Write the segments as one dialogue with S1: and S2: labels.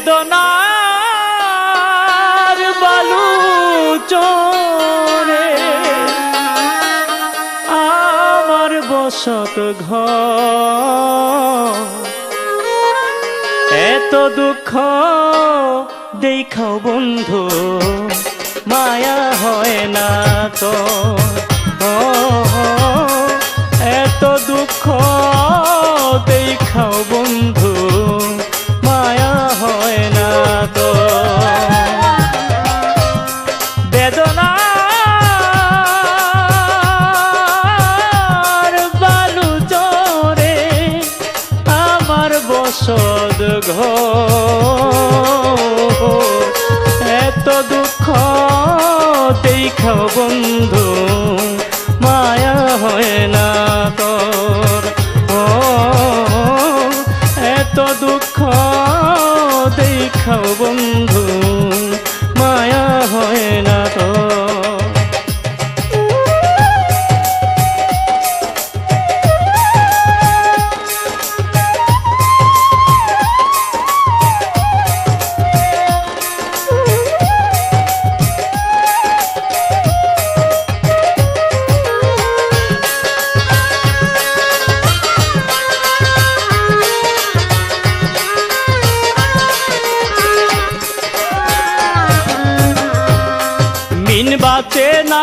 S1: বেদনার বালু চরে আমার বসত ঘর। এত দুঃখ দেখাও বন্ধু, মায়া হয় না তো। এত দুঃখ দেখাও বসদ এত দুঃখ দেখ বন্ধু মায়া হয় না তোর। এত দুঃখ বাঁচে না।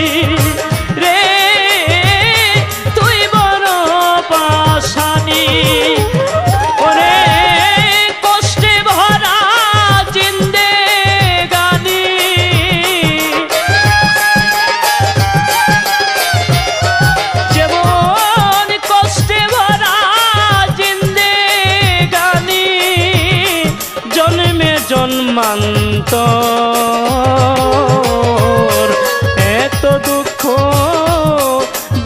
S1: দূর